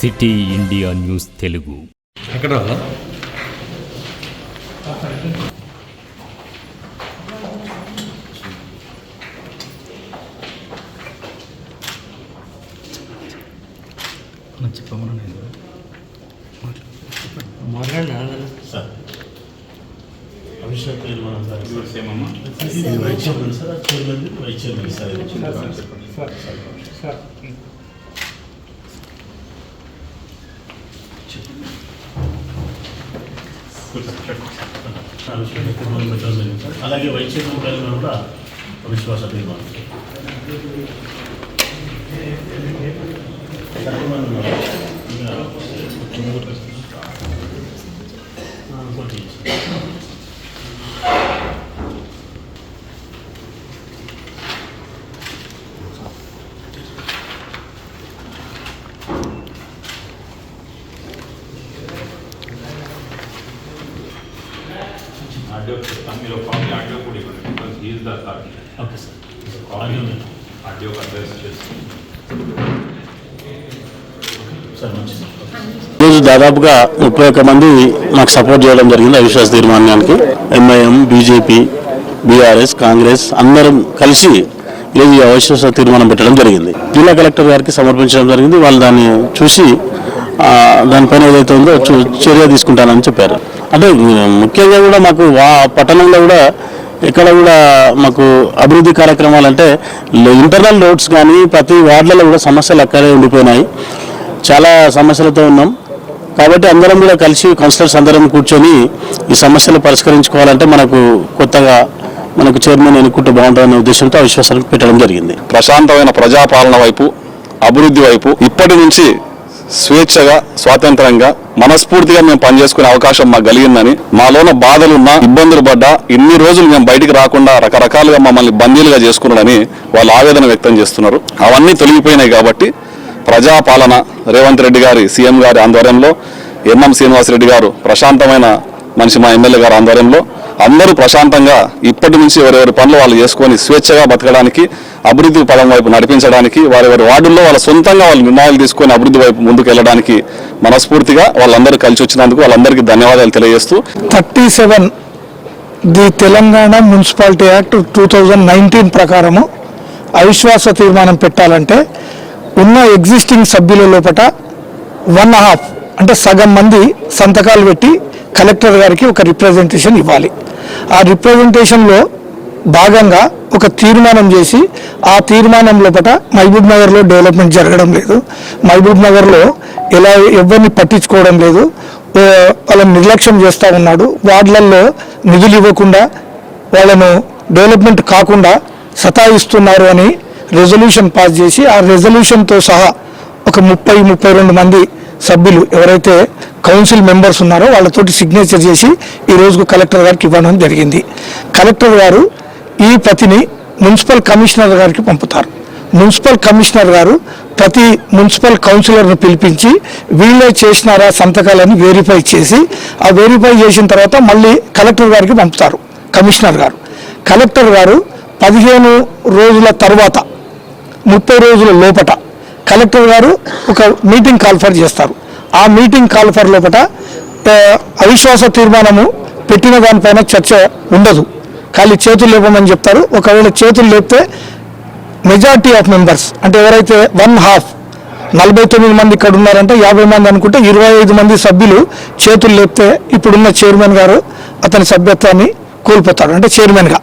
City India news Telugu. ఎక్కడ? Sir. Abhishek నిర్మాణం sir. Vice chairman sir. అది చైర్మన్ వైస్ చైర్మన్ సార్ ఇది. అభిషేక్ నిర్మాణం పెట్టడం జరిగింది సార్ అలాగే వైద్య చైర్మన్ కూడా విశ్వాస తీర్మానం Thank you. ఆడియో మీరు కాపీ ఆడియో కూడా ఇవ్వండి. Because he is the authority okay sir. Copy audio మీద. ఆడియో అడ్రస్ చేసి. సార్ మంచి సార్ ఈరోజు దాదాపుగా ముప్పై ఒక్క మంది మాకు సపోర్ట్ చేయడం జరిగింది అవిశ్వాస తీర్మానానికి. ఎంఐఎం బీజేపీ బీఆర్ఎస్ కాంగ్రెస్ అందరం కలిసి ఈరోజు ఈ అవిశ్వాస తీర్మానం పెట్టడం జరిగింది. జిల్లా కలెక్టర్ గారికి సమర్పించడం జరిగింది. వాళ్ళు దాన్ని చూసి ఆ, దానిపైన ఏదైతే ఉందో చూ- చర్య తీసుకుంటానని చెప్పారు. అంటే ముఖ్యంగా కూడా మాకు వా పట్టణంలో కూడా ఇక్కడ కూడా మాకు అభివృద్ధి కార్యక్రమాలు అంటే ఇంటర్నల్ రోడ్స్ కానీ ప్రతి వార్డులలో కూడా సమస్యలు అక్కడే ఉండిపోయినాయి. చాలా సమస్యలతో ఉన్నాం. కాబట్టి అందరం కూడా కలిసి కౌన్సిలర్స్ అందరం కూర్చొని ఈ సమస్యలు పరిష్కరించుకోవాలంటే మనకు కొత్తగా మనకు చైర్మన్ ఎన్నుకుంటే బాగుంటుందనే ఉద్దేశంతో అవిశ్వాసానికి పెట్టడం జరిగింది. ప్రశాంతమైన ప్రజాపాలన వైపు అభివృద్ధి వైపు ఇప్పటి నుంచి స్వేచ్ఛగా స్వాతంత్రంగా మనస్ఫూర్తిగా మేము పనిచేసుకునే అవకాశం మాకు కలిగిందని మాలోన బాధలున్నా ఇబ్బందులు పడ్డా ఇన్ని రోజులు మేము బయటికి రాకుండా రకరకాలుగా మమ్మల్ని బందీలుగా చేసుకున్నాడని వాళ్ళు ఆవేదన వ్యక్తం చేస్తున్నారు. అవన్నీ తొలగిపోయినాయి కాబట్టి ప్రజాపాలన రేవంత్ రెడ్డి గారి సీఎం గారి ఆధ్వర్యంలో ఎన్ఎం శ్రీనివాసరెడ్డి గారు ప్రశాంతమైన మనిషి మా ఎమ్మెల్యే గారి ఆధ్వర్యంలో అందరూ ప్రశాంతంగా ఇప్పటి నుంచి ఎవరెవరి పనులు వాళ్ళు చేసుకొని స్వేచ్ఛగా బతకడానికి అభివృద్ధి పదం వైపు నడిపించడానికి వారి వార్డుల్లో వాళ్ళ సొంతంగా వాళ్ళు నిర్ణయాలు తీసుకొని అభివృద్ధి వైపు ముందుకు వెళ్ళడానికి మనస్ఫూర్తిగా వాళ్ళందరూ కలిసి వచ్చినందుకు వాళ్ళందరికీ ధన్యవాదాలు తెలియజేస్తూ. Thirty seven the Telangana municipality act two thousand nineteen ప్రకారము అవిశ్వాస తీర్మానం పెట్టాలంటే ఉన్న ఎగ్జిస్టింగ్ సభ్యుల లోపట వన్ హాఫ్ అంటే సగం మంది సంతకాలు పెట్టి కలెక్టర్ గారికి ఒక రిప్రజెంటేషన్ ఇవ్వాలి. ఆ రిప్రజెంటేషన్లో భాగంగా ఒక తీర్మానం చేసి ఆ తీర్మానం లోపల మహబూబ్ నగర్లో డెవలప్మెంట్ జరగడం లేదు. మహబూబ్ నగర్లో ఎలా ఎవరిని పట్టించుకోవడం లేదు. వాళ్ళని నిర్లక్ష్యం చేస్తూ ఉన్నాడు. వార్డులలో నిధులు ఇవ్వకుండా వాళ్ళను డెవలప్మెంట్ కాకుండా సతాయిస్తున్నారు అని రెజల్యూషన్ పాస్ చేసి ఆ రెజల్యూషన్తో సహా ఒక ముప్పై ముప్పై రెండు మంది సభ్యులు ఎవరైతే కౌన్సిల్ మెంబర్స్ ఉన్నారో వాళ్ళతోటి సిగ్నేచర్ చేసి ఈ రోజుకు కలెక్టర్ గారికి ఇవ్వడం జరిగింది. కలెక్టర్ గారు ఈ ప్రతిని మున్సిపల్ కమిషనర్ గారికి పంపుతారు. మున్సిపల్ కమిషనర్ గారు ప్రతి మున్సిపల్ కౌన్సిలర్ను పిలిపించి వీళ్ళే చేసినారా సంతకాలని వెరిఫై చేసి ఆ వెరిఫై చేసిన తర్వాత మళ్ళీ కలెక్టర్ గారికి పంపుతారు కమిషనర్ గారు. కలెక్టర్ గారు పదిహేను రోజుల తర్వాత ముప్పై రోజుల లోపట కలెక్టర్ గారు ఒక మీటింగ్ కాల్ఫర్ చేస్తారు. ఆ మీటింగ్ కాల్ఫర్ లోపల అవిశ్వాస తీర్మానము పెట్టిన దానిపైన చర్చ ఉండదు. ఖాళీ చేతులు లేపమని చెప్తారు. ఒకవేళ చేతులు లేపితే మెజార్టీ ఆఫ్ మెంబర్స్ అంటే ఎవరైతే వన్ హాఫ్ నలభై తొమ్మిది మంది ఇక్కడ ఉన్నారంటే యాభై మంది అనుకుంటే ఇరవై ఐదు మంది సభ్యులు చేతులు లేపితే ఇప్పుడున్న చైర్మన్ గారు అతని సభ్యత్వాన్ని కోల్పోతాడు అంటే చైర్మన్గా